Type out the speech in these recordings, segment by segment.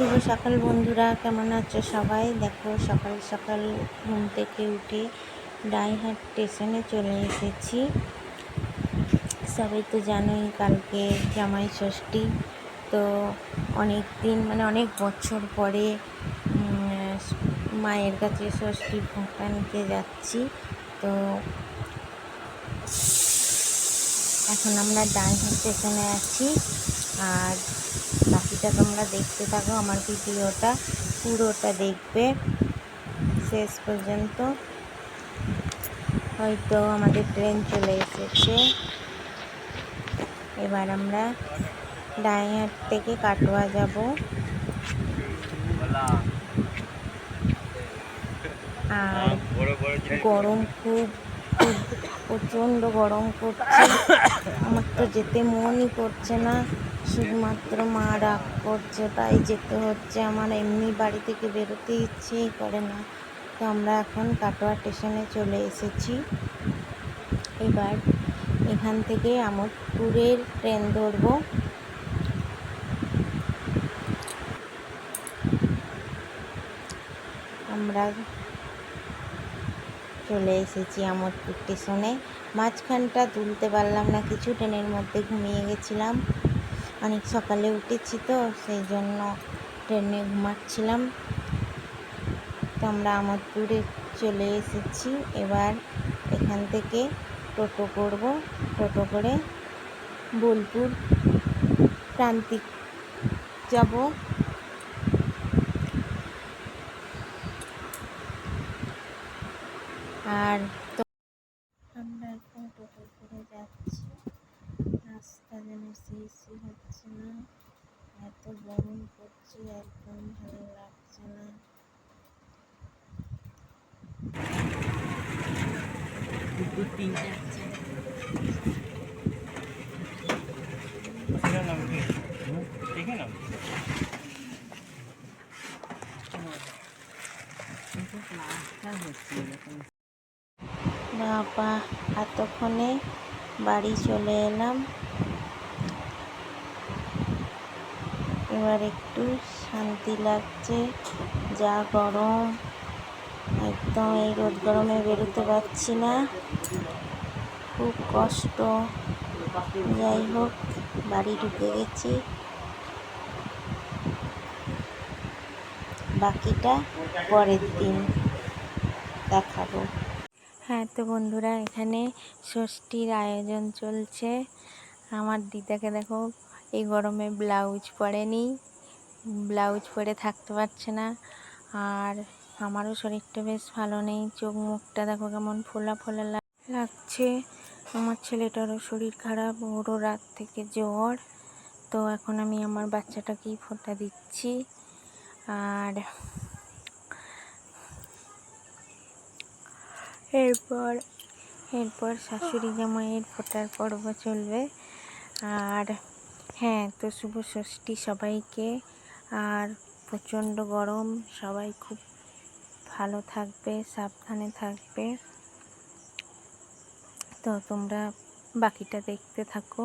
শুভ সকাল বন্ধুরা, কেমন আছো সবাই? দেখো, সকাল সকাল ঘুম থেকে উঠে ডাইহাট স্টেশনে চলে এসেছি। সবাই তো জানোই কালকে জামাই ষষ্ঠী, তো অনেক দিন মানে অনেক বছর পরে মায়ের কাছে ষষ্ঠী ফোঁটা নিতে যাচ্ছি। তো এখন আমরা ডাইহাট স্টেশনে আছি, আর বাকিটা তোমরা দেখতে থাকো, আমার ভিডিওটা পুরোটা দেখবে। শেষ পর্যন্ত। হয়তো আমাদের ট্রেন চলে এসেছে। এবার আমরা ডাইহাট থেকে কাটোয়া যাব। আর গরম খুব খুব প্রচণ্ড গরম করছে। আমার তো যেতে মনই করছে না। শুধুমাত্র মা রাগ করছে, তাই যেতে হচ্ছে। আমার এমনি বাড়ি থেকে বেরোতে ইচ্ছেই করে না। তো আমরা এখন কাটোয়া স্টেশনে চলে এসেছি। এবার এখান থেকে আমোদপুরের ট্রেন ধরবো। আমরা চলে এসেছি আমোদপুর স্টেশনে মাঝখানটা তুলতে পারলাম না, কিছু ট্রেনের মধ্যে ঘুমিয়ে গেছিলাম। অনেক সকালে উঠেছি তো, সেই জন্য ট্রেনে ঘুমাচ্ছিলাম। তো আমরা আমোদপুরে চলে এসেছি। এবার এখান থেকে টোটো করব। টোটো করে বোলপুর প্রান্তিক যাব। আর তো আমরা এখন টোটো করে যাচ্ছি। রাস্তা যেন সিসি হচ্ছে না। এত গরম পড়ছে একদম ভালো লাগছে না। বাবা এতক্ষণে বাড়ি চলে এলাম। এবার একটু শান্তি লাগছে, যা গরম। একদম এই রোদ গরমে বেরোতে পারছি না। খুব কষ্ট। যাই হোক, বাড়ি ঢুকে গেছি। বাকিটা পরের দিন দেখাবো। হ্যাঁ তো বন্ধুরা, এখানে ষষ্ঠীর আয়োজন চলছে। আমার দিদাকে দেখো, এই গরমে ব্লাউজ পরেনি, ব্লাউজ পরে থাকতে পারছে না। আর আমারও শরীরটা বেশ ভালো নেই, চোখ মুখটা দেখো কেমন ফোলা ফোলা লাগছে। আমার ছেলেটারও শরীর খারাপ, ওরও রাত থেকে জ্বর। তো এখন আমি আমার বাচ্চাটাকেই ফোঁটা দিচ্ছি। আর এরপর এরপর শাশুড়ি জামাইয়ের ফোটার পর্ব চলবে, আর হ্যাঁ তো শুভ ষষ্ঠী সবাইকে, আর প্রচণ্ড গরম, সবাই খুব ভালো থাকবে, সাবধানে থাকবে। তো তোমরা বাকিটা দেখতে থাকো।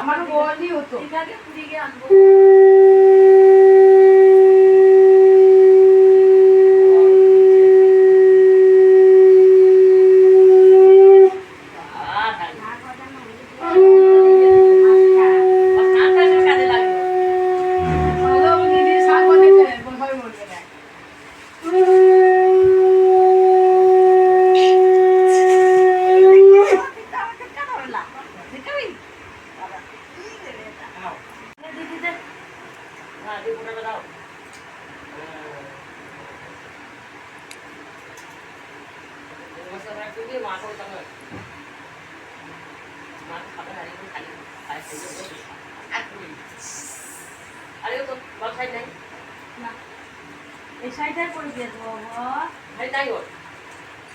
আমার বলি হতো আর তো বল নাই? না। এই শাড়িটাই পরে দিয়ে দেবো খাই নাই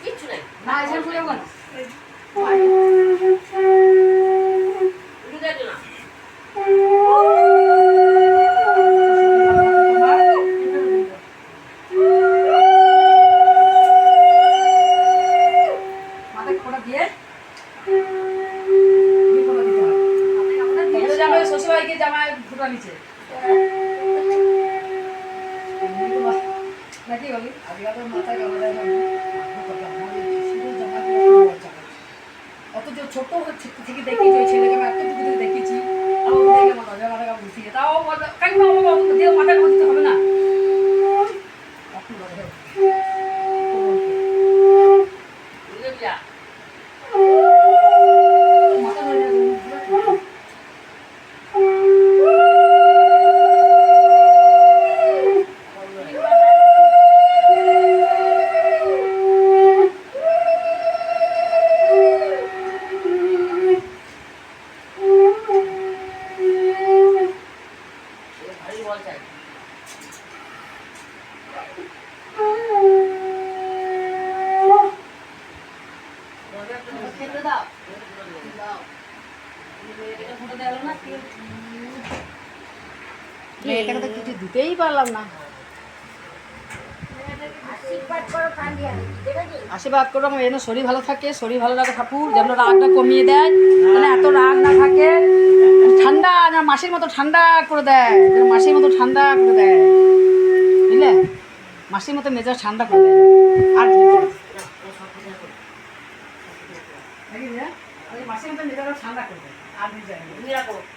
কিচ্ছু নাই না এসে জামাই শ্বশুরবাড়িকে জামাই ফুটা নিচে নাকি বলি আজকাল মাথায় না অথচ ছোট থেকে দেখেছি ওই ছেলেকে আমি এতটুকু থেকে দেখেছি। আমার দেখে আমার নজর মাথা কামড় দিচ্ছে তাও কাকিমা আমাকে অত খেতে দাও দাও এটা ফটো দেওয়া না কি এখানে তো কিছু দিতেই পারলাম না। আশীর্বাদ করো, আমার যেন শরীর ভালো থাকে, শরীর ভালো রাখে ঠাকুর, যেন রাগটা কমিয়ে দেয়, যেন এত রাগ না থাকে, ঠান্ডা যেন মাসির মতো ঠান্ডা করে দেয়, যেন মাসির মতো ঠান্ডা করে দেয়, বুঝলে? মাসির মতো মেজাজ ঠান্ডা করে দেয়। আর ঠান্ডা করে দেয়। আর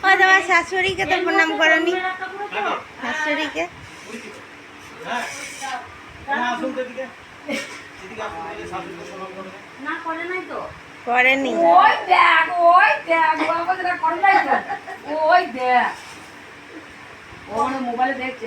ও তোমার শাশুড়িকে তো প্রণাম করনি। শাশুড়িকে? না করে নাই তো। করেনি ওই দেখ ওই দেখ বাবা করে নাই তো। ওই দেখ। ও মোবাইলে দেখছে